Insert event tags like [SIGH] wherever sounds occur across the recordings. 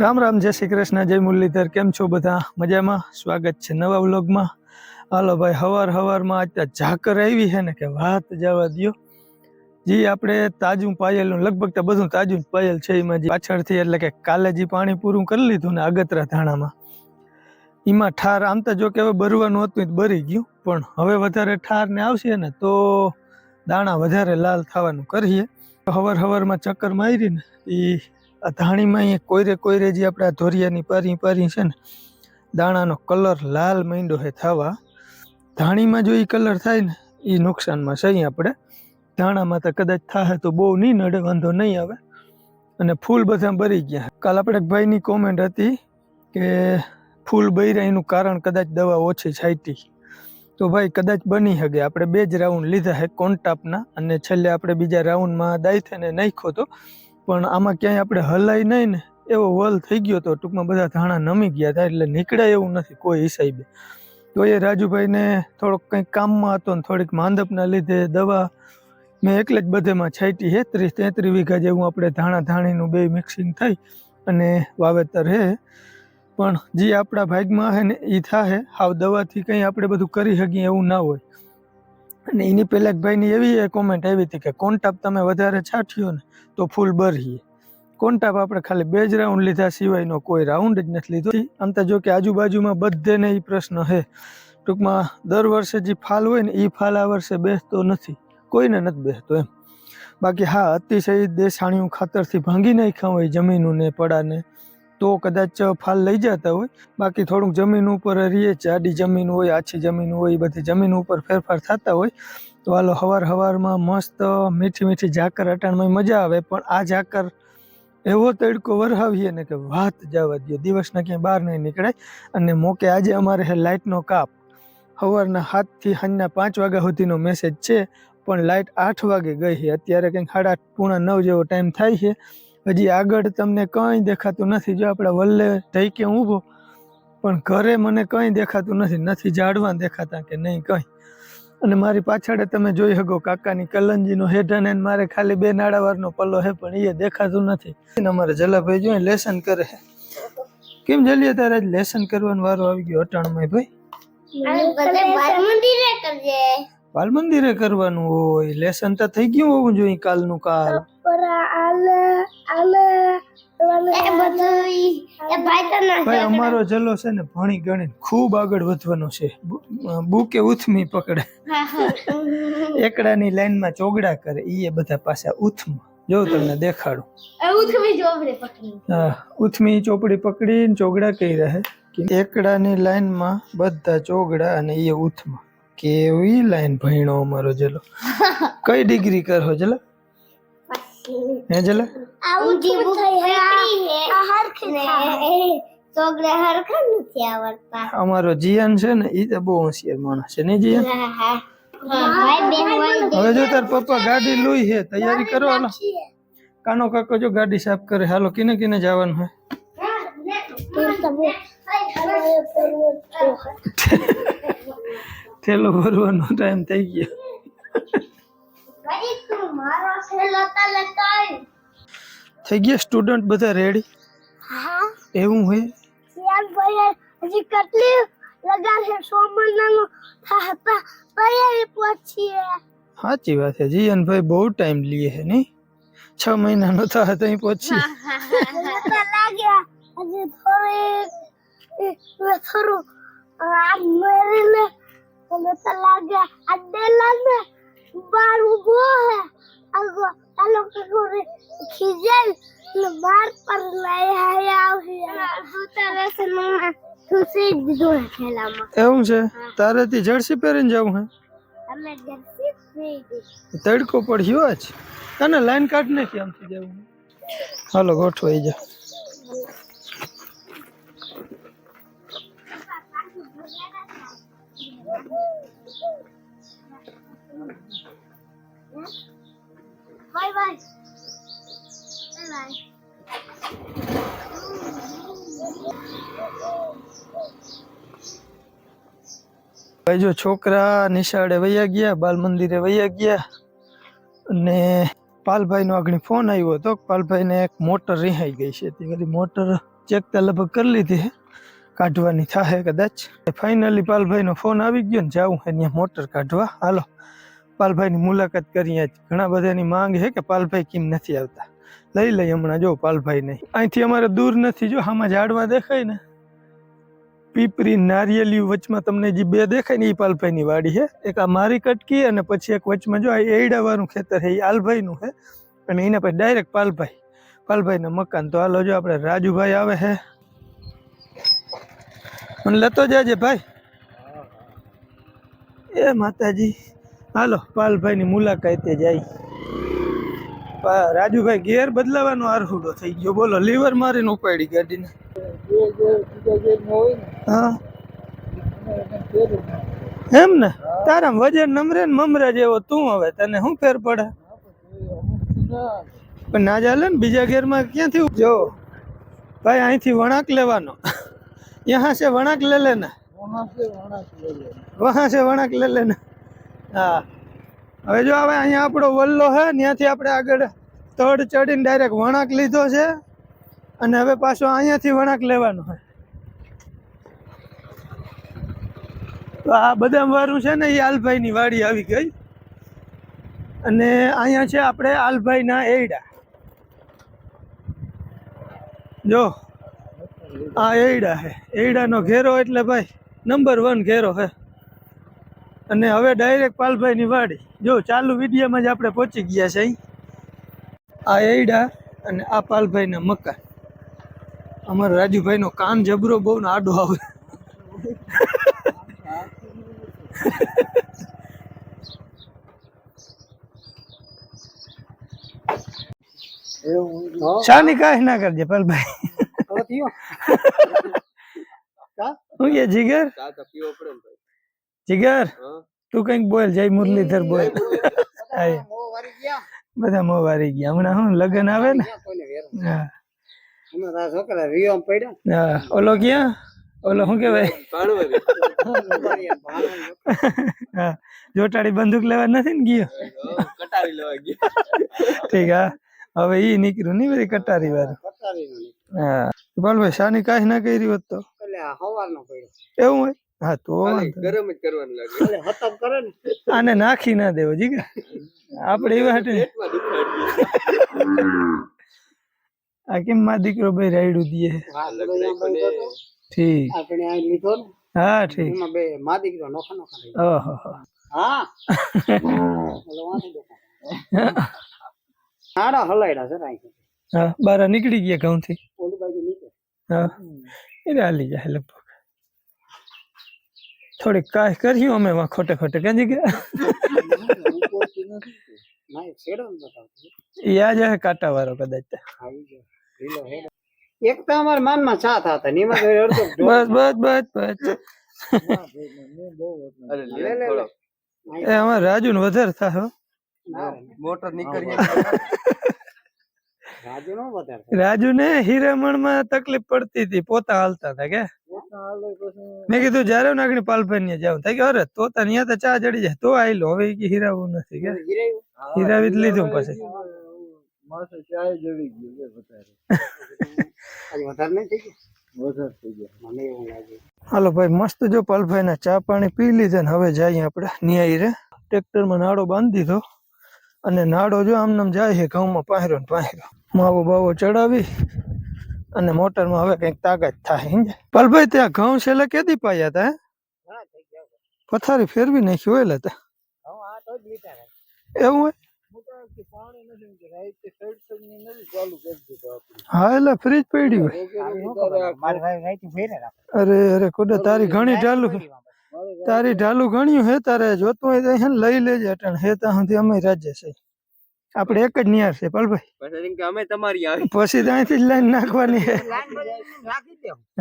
રામ રામ, જય શ્રી કૃષ્ણ, જય મુરલીધર, કેમ છો બધા? મજામાં? સ્વાગત છે નવા વ્લોગમાં. હાલો ભાઈ, હવાર હવારમાં અત્યારે ઝાકર આવી છે ને કે વાત જવા દ્યો. જી, આપણે તાજું પાયેલું, લગભગ તો બધું તાજું પાયલ છે એમાં પાછળથી એટલે કે કાલે જે પાણી પૂરું કરી લીધું ને આગતરા ધાણામાં. એમાં ઠાર, આમ તો જો કે હવે બરવાનું હતું બરી ગયું, પણ હવે વધારે ઠાર ને આવશે ને તો દાણા વધારે લાલ થવાનું કરીએ. હવાર હવારમાં ચક્કર મારીને એ આ ધાણીમાં અહીંયા કોયરે કોયરે જે આપણે ધોરિયાની પારી પારી છે ને, દાણાનો કલર લાલ માંડ્યો હે થવા. ધાણીમાં જો એ કલર થાય ને એ નુકસાનમાં છે આપણે. ધાણામાં તો કદાચ થાય તો બહુ નહીં નડે, વાંધો નહીં આવે. અને ફૂલ બધા ભરી ગયા. કાલ આપણે ભાઈની કોમેન્ટ હતી કે ફૂલ બૈરા એનું કારણ કદાચ દવા ઓછી છાંટી. તો ભાઈ કદાચ બની શકે આપણે બે જ રાઉન્ડ લીધા છે કોન્ટાપના અને છેલ્લે આપણે બીજા રાઉન્ડમાં દાયથેને નાખ્યો તો પણ આમાં ક્યાંય આપણે હલાય નહીં ને, એવો વલ થઈ ગયો તો ટૂંકમાં બધા ધાણા નમી ગયા હતા એટલે નીકળ્યા એવું નથી કોઈ હિસાબે. તો એ રાજુભાઈને થોડોક કંઈક કામમાં હતો ને થોડીક માંદપના લીધે દવા મેં એકલે જ બધેમાં છાંટી હે, ત્રીસ તેત્રીસ વીઘા જેવું આપણે ધાણા ધાણીનું બે મિક્સિંગ થઈ અને વાવેતર હે. પણ જે આપણા ભાગમાં હે ને એ થાય હાવ દવાથી કંઈ આપણે બધું કરી શકીએ એવું ના હોય. અને એની પહેલાં એક ભાઈની એવી કોમેન્ટ આવી હતી કે, કોન્ટાપ તમે વધારે છાંટ્યો ને, તો ફૂલ બરહીએ. કોન્ટાપ આપણે ખાલી બે જ રાઉન્ડ લીધા, સિવાયનો કોઈ રાઉન્ડ જ નથી લીધો. આમ તો જો કે આજુબાજુમાં બધેને એ પ્રશ્ન છે ટૂંકમાં દર વર્ષે જે ફાલ હોય ને એ ફાલ આ વર્ષે બેસતો નથી. કોઈને નથી બેસતો એમ. બાકી હા, અતિશય દેશાણીયું ખાતરથી ભાંગી નાખ્યા હોય જમીનું ને પડાને. તો કદાચ ફાલ લઈ જતા હોય. બાકી થોડુંક જમીન ઉપર રહીએ જાડી જમીન હોય, આછી જમીન હોય, એ બધી જમીન ઉપર ફેરફાર થતા હોય. તો હાલો, હવાર હવારમાં મસ્ત મીઠી મીઠી ઝાકર અટાણમાં મજા આવે. પણ આ ઝાકર એવો તડકો વરહાવીએ ને કે વાત જવા દો દિવસના ક્યાંય બહાર નહીં નીકળાય. અને મોકે આજે અમારે હે લાઇટનો કાપ. સવારના સાતથી સાંજના પાંચ વાગ્યા સુધીનો મેસેજ છે. પણ લાઇટ આઠ વાગે ગઈ છે. અત્યારે કંઈક સાડા પૂણા નવ જેવો ટાઈમ થાય છે. હજી આગળ તમને કંઈ દેખાતું નથી. જો આપણે વલ્લે ઢઈકે ઊભો પણ ઘરે મને કંઈ દેખાતું નથી. નથી ઝાડવા દેખાતા કે નહીં કંઈ. અને મારી પાછળ તમે જોઈ શકો કાકાની કલંજીનો હેઠાને ને મારે ખાલી બે નાળાવારનો પલ્લો છે પણ એ દેખાતું નથી. અમારે જલાભાઈ જોઈએ લેસન કરે છે કેમ જલીએ તારે આજ લેસન કરવાનો વારો આવી ગયો અટાણમાં ભાઈ? બાલ મંદિરે કરવાનું હોય. લેસન તો થઈ ગયું હોવું જોઈએ કાલનું કાલ. ભાઈ અમારો જલો છે ને ભણી ગણીને ખૂબ આગળ વધવાનો છે. બુકે ઉથમી પકડે. એકડાની લાઈનમાં ચોગડા કરે એ બધા પાછા ઉથમાં. જો તમને દેખાડું. પકડી. ઉથમી ચોપડી પકડીને ચોગડા કહી રહે કે એકડાની લાઈનમાં બધા ચોગડા અને એ ઉથમાં. કેવી લાઈન ભણ્યો અમારો જલો. [LAUGHS] કઈ ડિગ્રી કરો જલા? હે જલા? આવું જીવું થઈ આ હરખી ને હરખા નથી આવડતા. અમારો જીયન છે ને એ તો બહુ હોશિયાર માણસ છે ને જીયાન? હા હા. હોય હવે જો તાર પપ્પા ગાડી લોઈ છે તૈયારી કરો હાલો. કાનો કાકો જો ગાડી સાફ કરે હાલો કિને કિને જવાનું હે? થેલો ભરવાનો ટાઈમ થઈ ગયો. મારો છેલ્લો તલે કઈ થઈ ગયા સ્ટુડન્ટ બધા રેડી હા. એવું હોય? યાર ભાઈ હજી કેટલી લગા છે? સોમનાનો હતા. ભાઈ પહોંચીએ સાચી વાત છે. જીયાન ભાઈ બહુ ટાઈમ લીએ છે ને છ મહિનાનો તો અહીં પહોંચી લાગ્યા હજી થોડી થોડું આમ મેરીને મને તો લાગ્યા આ ડેલા લાગે બાર ઊભો હે. આગો ચાલો કકોરે ખીજાય ને બાર પર લઈ આયા આવ્યા તું તારે છે ને તું સીધ દીધો હે ખેલામાં એવું છે તારેથી જર્સી પહેરીને જવું હે અમે જર્સી સીધી તડકો પડ્યો આજ તને લાઈન કાઢ નાખી આમથી જવું હાલો ગોઠવાઈ જા બાય Bye bye. ભાઈ જો છોકરા નિશાળે વૈયા ગયા, બાલ મંદિરે વૈયા ગયા, અને પાલભાઈનો આગળ ફોન આવ્યો હતો પાલભાઈને એક મોટર રિહાઈ ગઈ છે. તે બધી મોટર ચેક તો લગભગ કરી લીધી કાઢવાની થાય કદાચ. ફાઇનલી પાલભાઈનો ફોન આવી ગયો ને જાવું છે ત્યાં મોટર કાઢવા. હાલો. પાલભાઈની મુલાકાત કરી આજ. ઘણા બધાની માંગ છે કે પાલભાઈ કેમ નથી આવતા? લઈ લઈ હમણાં જો પાલભાઈ નહીં. અહીંથી અમારે દૂર નથી જો આમાં ઝાડવા દેખાય ને. પીપરી નારિયેલી વચમાં તમને જે બે દેખાય ને એ પાલભાઈની વાડી છે. એક આ મારી કટકી અને પછી એક વચમાં જો આ એડાવાનું ખેતર છે એ આલભાઈનું છે. અને એના પછી ડાયરેક્ટ પાલભાઈ. પાલભાઈના મકાન તો હાલો જો આપણે રાજુભાઈ આવે છે. મને લેતો જાજે ભાઈ. એ માતાજી. હાલો પાલભાઈની મુલાકાતે જાય. રાજુભાઈ ગેર બદલાવાનો આરહુડો થઈ ગયો. બોલો લીવર મારીને ઉપાડી ગાડીને. હા. એમ ને? તારા વજન નમરે ને મમરા જેવો તું હવે તને શું ફેર પડે? પણ ના ચાલે ને બીજા ગેરમાં ક્યાંથી જો ભાઈ અહીંથી વણાક લેવાનો. યહાં છે વણાક લે લેના વહાં છે વણાક લે લેના હા. હવે જો હવે અહીંયા આપણો વલ્લો હે ત્યાંથી આપણે આગળ તડ ચડીને ડાયરેક્ટ વણાક લીધો છે. અને હવે પાછો અહીંયાથી વળાંક લેવાનો છે તો આ બદામ વાળું છે ને, એ આલભાઈની વાડી આવી ગઈ. અને અહીંયા છે આપણે આલભાઈના એડા જો, આ એડા છે એડાનો ઘેરો એટલે ભાઈ નંબર વન ઘેરો છે અને હવે ડાયરેક્ટ પાલભાઈની વાડી. જો ચાલુ વિડીયામાં જ આપણે પહોંચી ગયા છે આ એડા અને આ પાલભાઈના મકાન. અમારા રાજુભાઈનો કાન જબરો બહુ ને આડો આવે. શાની કાંઈ ના કરજે પાલભાઈ. હું કે જીગર? જીગર તું કંઈક બોલ જય મુરલીધર બોલ. બધા મો વારી ગયા. હમણાં હું લગન આવે ને? છોકરા પડ્યા ઓલો ક્યાં? ઓલો શું કેવાય જોટાડી બંદૂક લેવા નથી ને ગયો? કટારી લેવા ગયા. ઠીક હા. હવે ઈ નીકળ્યું નહીં બધી કટારી વાળું? હા બોલ ભાઈ શાની કાંઈ ના કરી હોત તો? એવું હોય? હા તો ગરમ જ કરવાનું લાગે. હતમ કરે ને. આને નાખી ના દેવો જીગર આપણે એવા હટે આ કેમ માં દીકરો ભાઈ રાયડું દીએ ઠીક. આપણે આ લીધો ને હા ઠીક. એમાં બે માં દીકરો નોખા નોખા ઓહો. હા. નાડા હલાયડા છે રાઈ હા બારા નીકળી ગયા ઘઉંથી. ઓલી બાજુ નીકળે. હા. એ હાલી જાય લગભગ. થોડીક કાંઈ કર્યું અમે વાં ખોટે ખોટે કાંજી ગયા. ના એક શેડો ને બતાવતો એ આ જાય કાંટા વાળો કદાચ આવી ગયો ઢીલો હેડો એક તો અમારા માનમાં સાથ હતા ને એમાં તો અડધો બસ બસ બસ બસ. લે લે લે એ અમારે રાજુ ને વધારે થાય હો. મોટર નીકળી [LAUGHS] રાજુ નો હીરામણમાં તકલીફ પડતી હતી પોતા હાલતા હતા કે? મેં કીધું જયારે નાગણી પાલભાઈ ને જાવ થાય કે અરે તો ત્યાં તો ચા ચડી જાય. તો આયલો હવે કે હીરાવું નથી કે? હીરાવી જ લીધું પછી. [LAUGHS] હાલો ભાઈ મસ્ત જો પાલભાઈ ના ચા પાણી પી લીધા ને હવે જઈએ આપણે ન્યાય રે. ટ્રેક્ટરમાં નાડો બાંધી દીધો. અને નાડો જો આમ નામ જાય છે ઘઉંમાં પાહેરો ને પાહેરો માવો બાવો ચડાવી અને મોટરમાં હવે કંઈક તાકાત થાય પલભાઈ ત્યાં ઘઉં છેલ્લે કેદી પાયા હતા પથારી ફેરવી નાખી હોય લેતા છે. એવું હોય? ચાલુ હા એટલે ફ્રીજ પડી હોય. મારે ભાઈ રાઈટ ફેરે અરે અરે કુડા તારી ઘણી ઢાલુ તારી ઢાલુ ઘણ્યું હે તારે જોતું હોય તો લઈ લેજે અટાણ હે ત્યાં સુધી અમે રાજ્ય છે આપણે એક જ નિયાર છે પલભાઈ પછી કે અમે તમારી આવી. પછી તો અહીંથી જ લાઈન નાખવાની છે.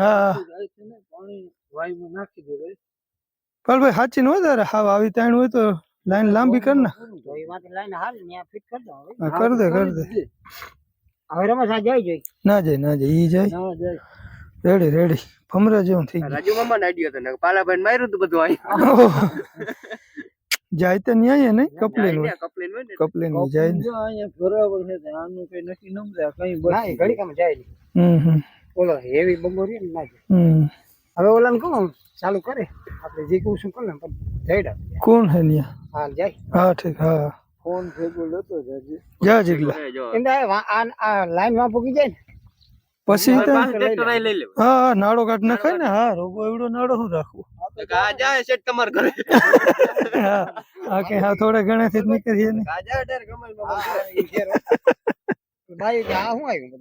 હા. પાણી વાયુમાં નાખી દે ભાઈ. પાલભાઈ સાચી નો હોય તારે? હાવ આવી તાણ હોય તો લાઈન લાંબી કર ને. તો એમાંથી લઈને હાલ ને ફિટ કરી દો કર દે. કર દે. હવે રમેશ આ જઈ જોઈ. ના જાય ના જાય ઈ જાય. Ready ready. ભમરા જેવું થઈ ગયું. રાજુ મામા નાડ્યો તો પાલાભાઈ માર્યું હતું બધું ઓહો. જાય તો ન્યાય નહીં? કપલીન હોય કપલીન હોય ને હોય જાય ને. અહીંયા બરાબર છે આનું કઈ નક્કી ન થાય કઈ બસ ઘડી કામ જાય ને હમ ઓલો હેવી બગોરી ને ના જાય. હમ. હવે ઓલા ને કહું ચાલુ કરે. આપણે જે કહું છું કરે ને પણ જઈડા કોણ હે ન્યા? હાલ જાય. હા ઠીક હા. ફોન ભેગો લેતો જજે જા જીગલા. એમને આ આ લાઈનમાં પૂકી જાય ને? પછી હા હા નાડો કાઢ નાખાય ને? હા રોગો એવડો નાડો શું રાખવો હા હા કે હા થોડા ઘણા થી નીકળીએ ને. ભાઈ આ શું આવ્યું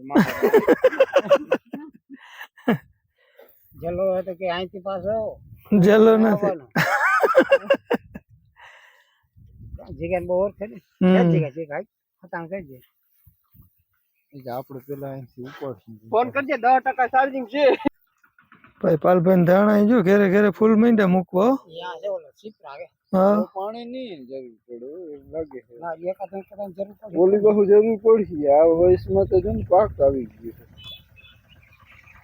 જલો હતો કે અહીંથી પાછો જેલો નથી. આવવાનો. જીગા બહુ ઓળખે ને હમ. ક્યાં જીગા જીગા હતાણ કરજે. આપણે પેલા અહીંથી ઉપર ફોન કરજે દસ ટકા ચાર્જિંગ છે. ભાઈ પાલભાઈ ધાણા જો ઘેરે ઘેરે ફૂલ મીંડા મૂકવો. પાણી ની જરૂર લાગે જરૂર બહુ જરૂર પડી આ વયસમાં તો જો ને પાક આવી ગયો છે.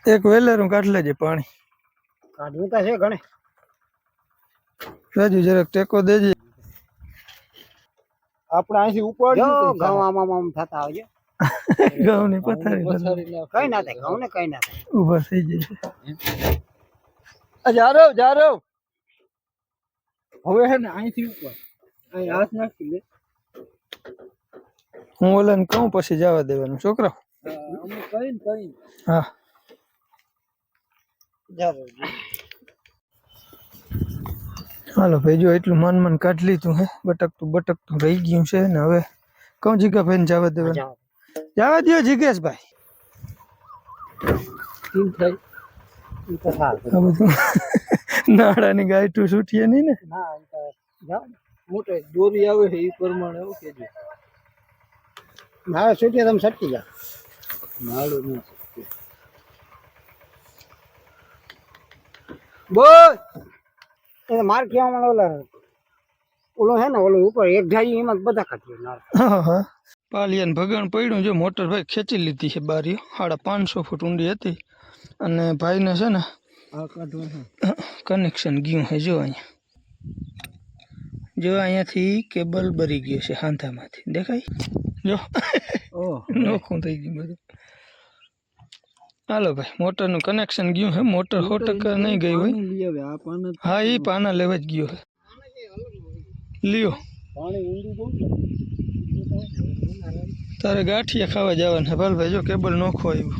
એક વેલેરું કાઢ લેજે પાણી. કાઢવું તો છે ઘણે. રાજુ જરાક ટેકો દેજે. આપણે અહીંથી ઉપર જો આમ આમ આમ થતા આવજો ઘઉંની પથારી કઈ ના થાય ઘઉં ને કઈ ના થાય. ઊભા થઈ જાય જારવ જારવ. હવે હે ને અહીંથી ઉપર. અહીં હાથ નાખી લે હું ઓલાને કહું પછી જવા દેવાનું. છોકરા? અમે કઈ કઈ હા. જરૂર હાલો ભાઈ જો એટલું માન માન કાઢ લીધું હે. બટકતું બટકતું રહી ગયું છે ને હવે. કઉ જીગા ભાઈ જવા દેવાનું. જવા દો જીગેશભાઈ. નાડાની ગાય તો છૂટીએ નહીં ને? મોટે દોરી આવે છે એ પ્રમાણે એવું કેજો ના છૂટીએ તમે સટકી જાઓ. નાળો નહીં બોલ. એ માર કહેવામાં ઓલો ઓલો હે ને ઓલો ઉપર એક ઢાઈ એમાં બધા કાઢીએ નાળ. હા ભગણ પડ્યું જો મોટર ભાઈ ખેંચી લીધી છે બારીઓ. સાડા પાંચસો ફૂટ ઊંડી હતી. અને ભાઈને છે ને કનેક્શન ગયું છે જો અહીંયા. જો અહીંયાથી કેબલ બરી ગયો છે હાંધામાંથી. દેખાય? જો. ઓહ. નોખું થઈ ગયું બધું. હાલો ભાઈ મોટરનું કનેક્શન ગયું છે. મોટર સો ટકા નહીં ગઈ હોય. હા એ પાના લેવા જ ગયો છે. લ્યો. પાણી ઊંડું બહુ તારે ગાંઠિયા ખાવા જવાના ભાલભાઈ ભાઈ જો કેબલ નોખો આવ્યો.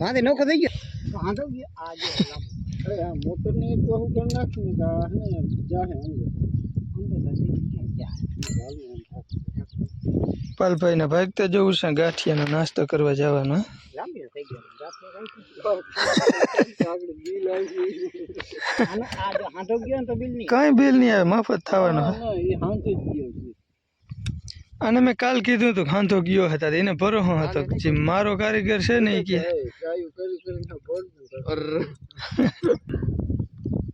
વાંધે નોખો થઈ ગયો? વાંધો ગયો આ જો અરે આ મોટર ને એક બહુ કરી નાખ્યું ને? કે આ હે ને જાહે પાલભાઈ ને ભાગતા જવું છે. ગાંઠિયાનો નાસ્તો કરવા જવાનો કાંઈ બિલ નહીં આવે મફત થવાનો. હે ના એ હાંતે જ ગયો છે. અને મેં કાલ કીધું હતું ખાંધો ગયો હતા એને ભરોસો હતો કે જે મારો કારીગર છે ને એ કે એ ગાયું કરી કરીને ભરતું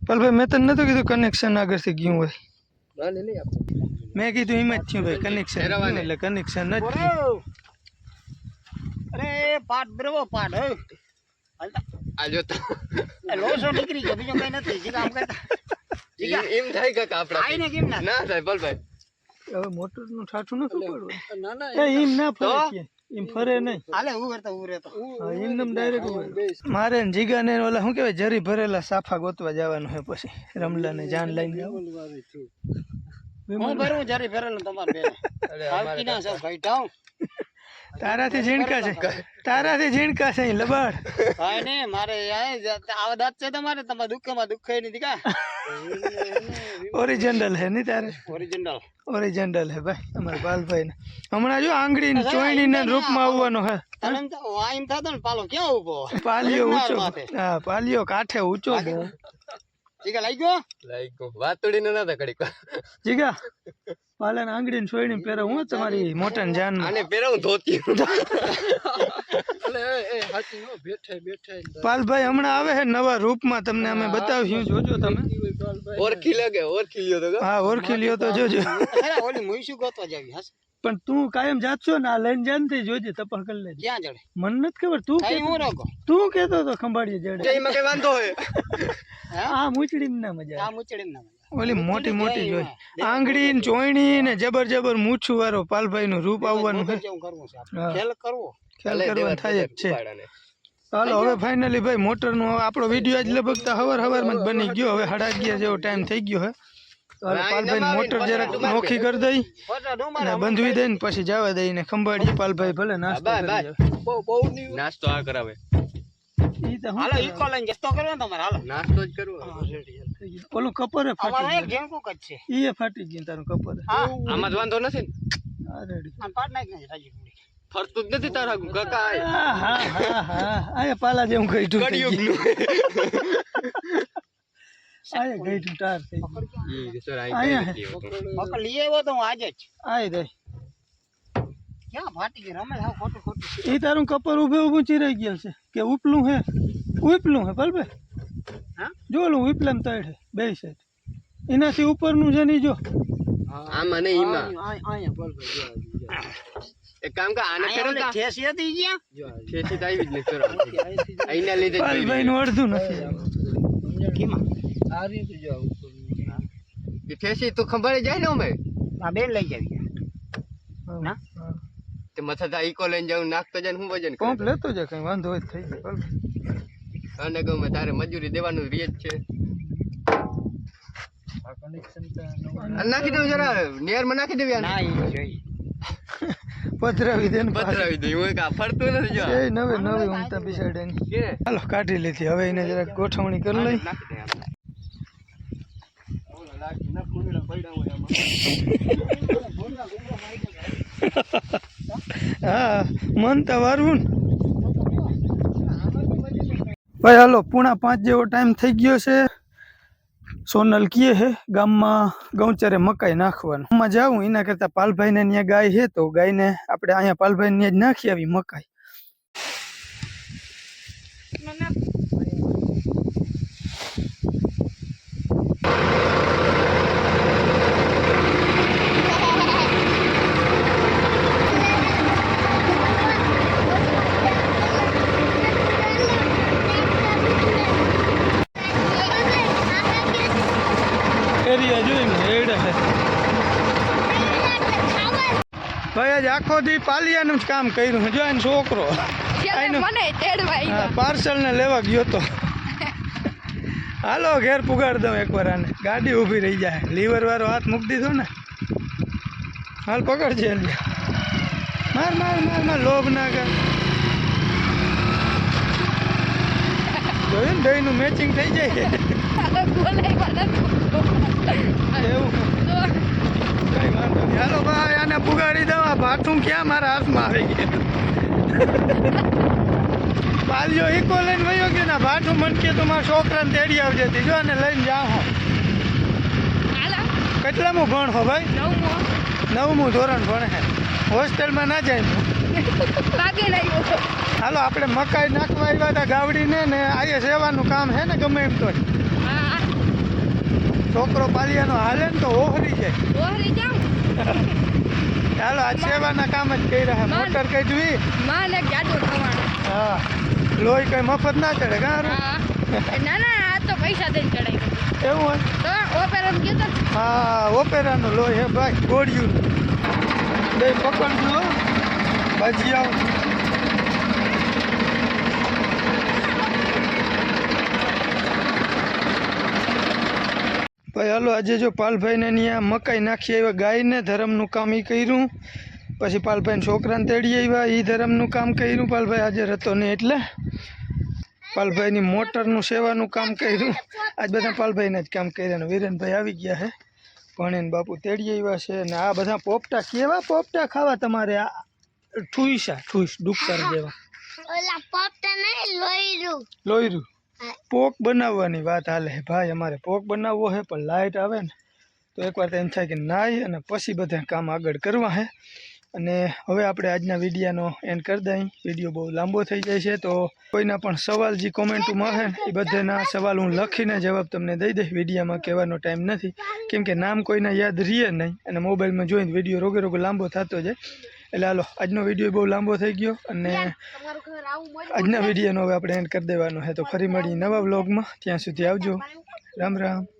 પાલભાઈ મેં તને નતું કીધું કનેક્શન આગળથી ગયું હોય. ગાલે લઈ આપણે મેં કીધું એમ જ થયું ભાઈ કનેક્શન એટલે કનેક્શન જ થયું અરે પાટ બરોબર પાટ હે. આજો તો. લોસો નીકળી ગયો બીજો કઈ નથી જીગા આમ કરતા. એમ થાય કાકા આપડા આઈને કેમ ના ના થાય બલભાઈ હવે મોટરનું ઠાઠું નતું પડવું ના ના એમ ના. ફરે એમ ફરે નહીં. હાલે હું કરતા હું રહેતો. હા, એમનેમ ડાયરેક્ટ મારે ને ને ઓલા શું કહેવાય જરી ભરેલા સાફા ગોતવા જવાનું છે પછી. રમલા ને જાન લઈને. હું ભરું જરી ભરેલું તમારે ના તારાથી ઝીણકા છે. તારાથી ઝીણકા છે અહીં હા ને મારે આ આવા દાંત છે તમારે તમારા દુઃખમાં દુઃખ નહીં દીકા ઓરિજિનલ હે નહીં તારે? ઓરિજિનલ ઓરિજિનલ હે ભાઈ અમારા બાલભાઈ ને હમણાં જો આંગળી ને ચોયણી ને રૂપમાં આવવાનો હે વાઈમ એમ આ એમ થતો ને પાલો ક્યાં ઊભો પાલિયો ઊંચો. હા પાલિયો કાંઠે ઊંચો જીગા લાગ્યો? ગયો લાઈક વાતુડી ન નતા કડીક જીગા. પાલાને આંગળી ને ચોયણી પહેરે. હું તમારી મોટા જાન આને હું ધોતી પાલભાઈ હમણાં આવે છે નવા રૂપમાં. તમને અમે બતાવ્યું જોજો તમે. ઓળખી લાગે ઓળખી લ્યો તો હા ઓળખી લ્યો તો જોજો. ઓલી મુઈશું ગોતવા જાવી હસ પણ તું કાયમ જાતશો ને આ લઈને જાનથી જોજે તપા કરી લેજે. ક્યાં જડે? મને નથી ખબર તું કે હું રોકો? તું કેતો તો ખંભાળીએ જડે. એમાં કઈ વાંધો હોય? હા? મૂચડી ના મજા આ. મુચડી ના ઓલી મોટી મોટી જોઈ. આંગળી ને ચોયણી ને જબર જબર મૂછું વાળો પાલભાઈ નું રૂપ આવવાનું કરવું કરવો. ખ્યાલ કરવાનું થાય જ છે. ચાલો હવે ફાઇનલી ભાઈ મોટરનો આપણો વીડિયો આજ લગભગ હવાર હવારમાં જ બની ગયો. હવે સાડા અગિયાર જેવો ટાઈમ થઈ ગયો હે. પાલભાઈ મોટર જરાક નોખી કરી દઈ અને બંધવી દઈ ને પછી જવા દઈ ને ખંભાળી પાલભાઈ ભલે નાસ્તો નાસ્તો આ કરાવે. હાલો ને હાલો. નાસ્તો જ કરવો. ઓલું કપરે ફાટી એક ઝીણકું જ છે. ગયું ઈ ફાટી ગયું તારું કપરે. આમાં જ વાંધો નથી ને? આ રાજી ફરતું જ નથી તારા કાકા. હા હા હા હા. પાલા જેવું કઈ થઈ ગયું. કડિયુગનું. આયા ગઈઠું ટાર થઈ ઈ સર આઈ આયા ગઈ હતી. પકડ લઈ આવ્યો તો હું આજે જ. આય રે ક્યાં ફાટી ગઈ? રમે હા ખોટું ખોટું. ઈ તારું કપર ઉભે ઉભું ચીરાઈ ગયેલ છે. કે ઉપલું હે? ઉપલું હે બલબે હા? જો ઓલું વિપ્લમ તળ બે સાઈડ એનાથી ઉપરનું છે નહીં જો. આ મને ઈમાં એક કામ કર આને કરો તા ઠેસી હતી ગયા. ઠેસી તો આવી જ નહીં સર અહીંના લીધે ભાઈ નું અડધું નથી. કીમાં? આ રીતે જો ઉપર એ ઠેસી તો ખબર જાય ને અમે? આ બેન લઈ જાવી ના? તે મથા તા ઈકો લઈને જાઉં નાખતો જાય હું વજન કોમ્પ કરે લેતો જાય કઈ વાંધો હોય થઈ જાય. અને ગમે તારે મજૂરી દેવાનું રીત છે. નાખી દઉં જરા નેરમાં નાખી દેવી. ના [LAUGHS] પધરાવી દે ને હું કા ફરતું નથી જો એ નવે નવી ઊંઘતા બિસાડે ની કે? હાલો કાઢી લીધી. હવે એને જરાક ગોઠવણી કરી લઈ. દે. [LAUGHS] હા મન તો વારવું ને. ભાઈ, હાલો, પૂણા પાંચ જેવો ટાઈમ થઈ ગયો છે. સોનલ કીએ હે ગામમાં, ગૌચરે મકાઈ નાખવાનું. ગામમાં જાવું એના કરતાં પાલભાઈને ત્યાં ગાય છે, તો ગાયને આપણે અહીંયા પાલભાઈને ત્યાં જ નાખી આવી મકાઈ. દી પાલિયાનું જ કામ કર્યું હજુ જો એને છોકરો પાર્સલ ને લેવા ગયો તો. [LAUGHS] હાલો ઘેર પુગાડ દઉં એકવાર આને. ગાડી ઊભી રહી જાય. લીવર વાળો હાથ મૂકી દીધો ને. હાલ પકડજે માર માર માર માર. લોભ ના કર. જોયું ને દહીંનું મેચિંગ થઈ જાય. [LAUGHS] એવું. હાલો ભાઈ આને પુગાડી દેવા. ભાઠું ક્યાં મારા હાથમાં આવી ગયું? પાલ્યો ઈકો લઈને વયો ગયો ને ભાઠું મન તો મારા છોકરાને તેડી આવજે તી. જો આને લઈને જાઓ કેટલામું ભણ હો ભાઈ? નવમું. ધોરણ ભણે. હે હોસ્ટેલમાં ના જાય હાલો આપણે મકાઈ નાખવા આવ્યા હતા ગાવડીને ને આયે સેવાનું કામ છે ને ગમે એમ તો છોકરો પાલિયાનો હાલે ને તો ઓહરી જાય. હાલો આ સેવાના કામ જ કર્યા રહ્યા મોટર કઈ હા. લોહી કઈ મફત ના ચડે કાં ના ના આ તો પૈસા દઈને ચડાવી એવું હોય? તો ઓપેરાનું કીધું હા ઓપેરાનું લોહી હે ભાઈ ગોળિયું. બે પકડજો ભજીયા ભાઈ હાલો આજે જો પાલભાઈને ત્યાં મકાઈ નાખી આવ્યા. ગાયને ધરમનું કામ એ કર્યું. પછી પાલભાઈને છોકરાને તેડી આવ્યા. એ ધરમનું કામ કર્યું. પાલભાઈ આજે રહેતો નહીં એટલે પાલભાઈની મોટરનું સેવાનું કામ કર્યું. આજ બધા પાલભાઈને જ કામ કર્યા વિરેનભાઈ આવી ગયા હે. ભણીને બાપુ તેડી આવ્યા છે ને આ બધા પોપટા કેવા પોપટા ખાવા તમારે? આ ઠુઈસા ઠુઈસ ડુક્કર જેવા. લોહીરું લોહીરું પોક બનાવવાની વાત હાલે. ભાઈ, અમારે પોક બનાવવો છે પણ લાઇટ આવે ને, તો એકવાર એમ થાય કે નાહી અને પછી બધા કામ આગળ કરવા છે અને હવે આપણે આજના વિડીયાનો એન્ડ કરી દઈ વીડિયો બહુ લાંબો થઈ જાય છે, તો કોઈના પણ સવાલ જે કોમેન્ટમાં હે ને, એ બધાના સવાલ હું લખીને જવાબ તમને દઈ દઈશ. વિડીયામાં કહેવાનો ટાઈમ નથી. કેમ કે નામ કોઈના યાદ રહીએ નહીં અને મોબાઈલમાં જોઈને વીડિયો રોગે રોગે લાંબો થતો જાય. એટલે હાલો આજનો વીડિયો બહુ લાંબો થઈ ગયો અને આજના વિડીયોનો હવે આપણે એન્ડ કરી દેવાનો છે તો ફરી મળીએ નવા વ્લોગમાં ત્યાં સુધી આવજો. રામ રામ.